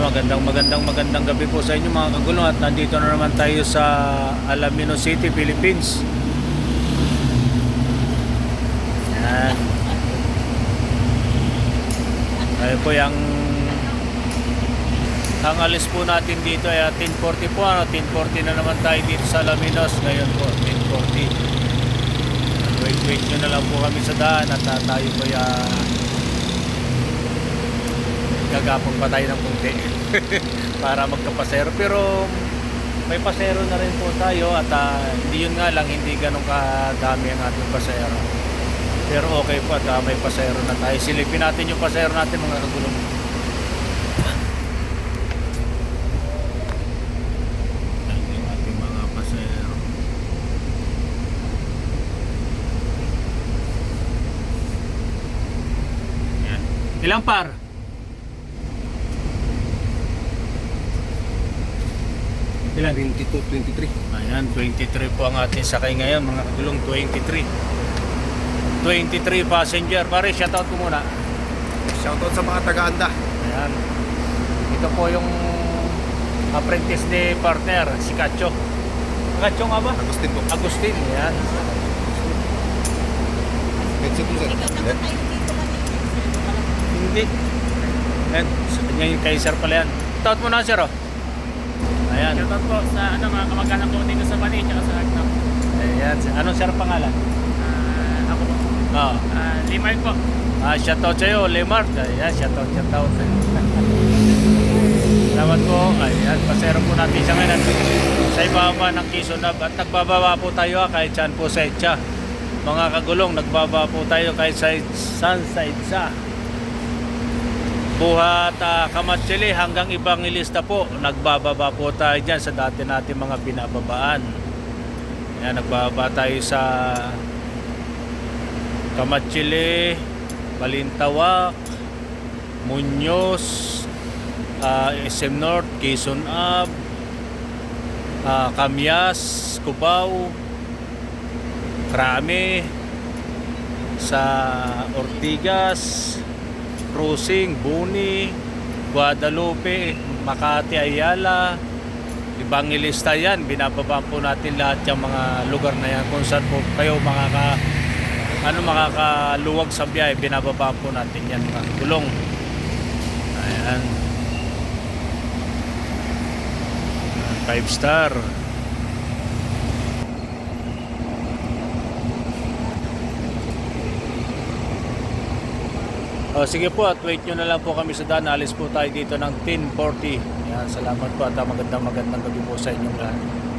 Ah, magandang magandang magandang gabi po sa inyo mga kagulong at nandito na naman tayo sa Alamino City, Philippines. Yan. Ayun po yung ang alis po natin dito ay 10.40 po ano, 10.40 na naman tayo dito sa Alaminos ngayon po 10.40 wait wait nyo na lang po kami sa daan at ah, tayo po ya gagapang pa tayo ng kunti para magkapasero. Pero may pasero na rin po tayo at ah, hindi yun nga lang hindi ganun kadami ang ating pasero. Pero okay po at ah, may pasero na tayo. Silipin natin yung pasero natin mga kagulong. Ilang par? Ilan? 22, 23. Ayan, 23 po ang ating sakay ngayon, mga kagulong 23. 23 passenger. Pare, shoutout ko muna. Shoutout sa mga taga-anda. Ayan. Ito po yung apprentice ni partner, si Kacho. Kacho nga ba? Agustin po. Agustin, ayan. Headset mo sir. Eh, Hindi. Ayan, sa kanya yung kay sir pala yan. Shoutout mo na sir, oh. Ayan. Shoutout po sa ano, mga kamag-anak ko dito sa Bani at sa Agno. Ayan. Anong sir pangalan? Ah, ako po. Oo. Ah, Limay po. Ah, shoutout sa'yo, Lemar. Ayan, shoutout, shoutout. Salamat po. Ayan, pasero po natin siya ngayon. Sa ibaba ng Kisonab. At nagbababa po tayo ah, kahit saan po sa Itcha. Mga kagulong, nagbaba po tayo kahit sa saan sa Itcha. Buhat uh, Kamatsili hanggang ibang ilista po. Nagbababa po tayo dyan sa dati natin mga binababaan. Ayan, nagbababa tayo sa Kamatsili, Balintawak, Muñoz, ah, SM North, Quezon Ab, ah, Camyas, Cubao, Krame, sa Ortigas, Cruising, Buni, Guadalupe, Makati, Ayala, ibang ilista yan. Binababa po natin lahat yung mga lugar na yan kung saan po kayo makaka ano makakaluwag sa biyahe. Binababa po natin yan mga gulong. Ayan. 5 star O sige po at wait nyo na lang po kami sa daan. Alis po tayo dito ng 10.40. Yan, salamat po at ah, magandang magandang gabi po sa inyong lahat.